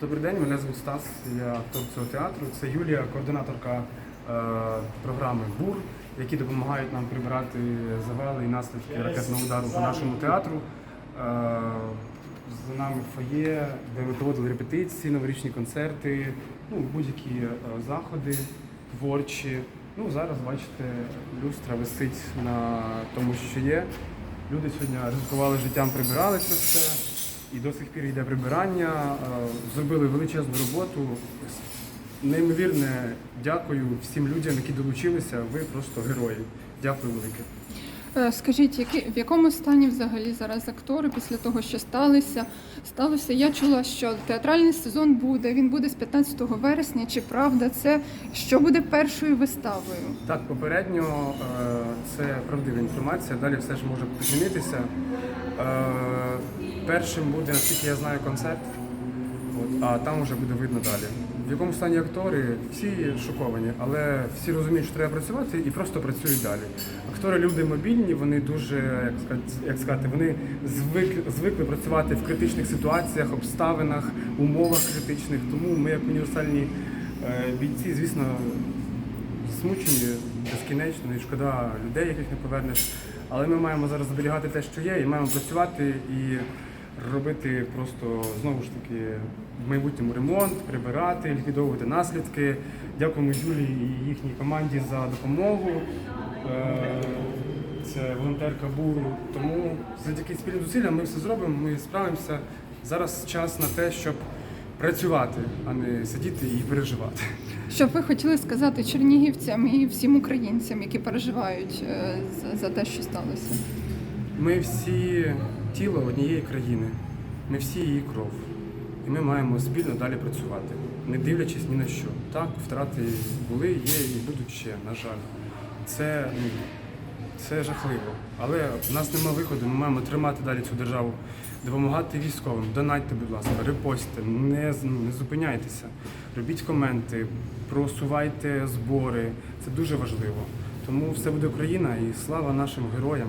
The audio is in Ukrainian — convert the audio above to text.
Добрий день, мене звуть Стас, я актор цього театру. Це Юлія, координаторка е, програми БУР, які допомагають нам прибирати завали і наслідки ракетного удару по нашому театру. Е, за нами фоє, де ми проводили репетиції, новорічні концерти, ну, будь-які е, заходи творчі. Ну, зараз бачите, люстра висить на тому, що є. Люди сьогодні ризикували життям, прибирали це все. І до сих пір йде прибирання. Е, Зробили величезну роботу. Неймовірне дякую всім людям, які долучилися. Ви просто герої. Дякую велике. Е, Скажіть, які, в якому стані взагалі зараз актори після того, що сталося? Сталося. Я чула, що театральний сезон буде. Він буде з 15 вересня. Чи правда це? Що буде першою виставою? Так, попередньо е, це правдива інформація. Далі все ж може змінитися. Е, Першим буде, наскільки я знаю, концерт, а там вже буде видно далі. В якому стані актори всі шоковані, але всі розуміють, що треба працювати і просто працюють далі. Актори люди мобільні, вони дуже, як сказати, як сказати вони звик, звикли працювати в критичних ситуаціях, обставинах, умовах критичних. Тому ми, як універсальні е, бійці, звісно, засмучені безкінечно і шкода людей, яких не повернеш. Але ми маємо зараз зберігати те, що є, і маємо працювати і робити просто знову ж таки в майбутньому ремонт, прибирати, ліквідовувати наслідки. Дякуємо Юлії і їхній команді за допомогу. Е, Це волонтерка Буру. Тому завдяки спільним зусиллям ми все зробимо, ми справимося. Зараз час на те, щоб працювати, а не сидіти і переживати. Що ви хотіли сказати чернігівцям і всім українцям, які переживають е, за те, що сталося? Ми всі тіло однієї країни, ми всі її кров. І ми маємо спільно далі працювати, не дивлячись ні на що. Так, втрати були, є і будуть ще, на жаль. Це, ну, це жахливо. Але в нас нема виходу, ми маємо тримати далі цю державу, допомагати військовим, донатьте, будь ласка, репостите, не, не зупиняйтеся, робіть коменти, просувайте збори. Це дуже важливо. Тому все буде Україна і слава нашим героям.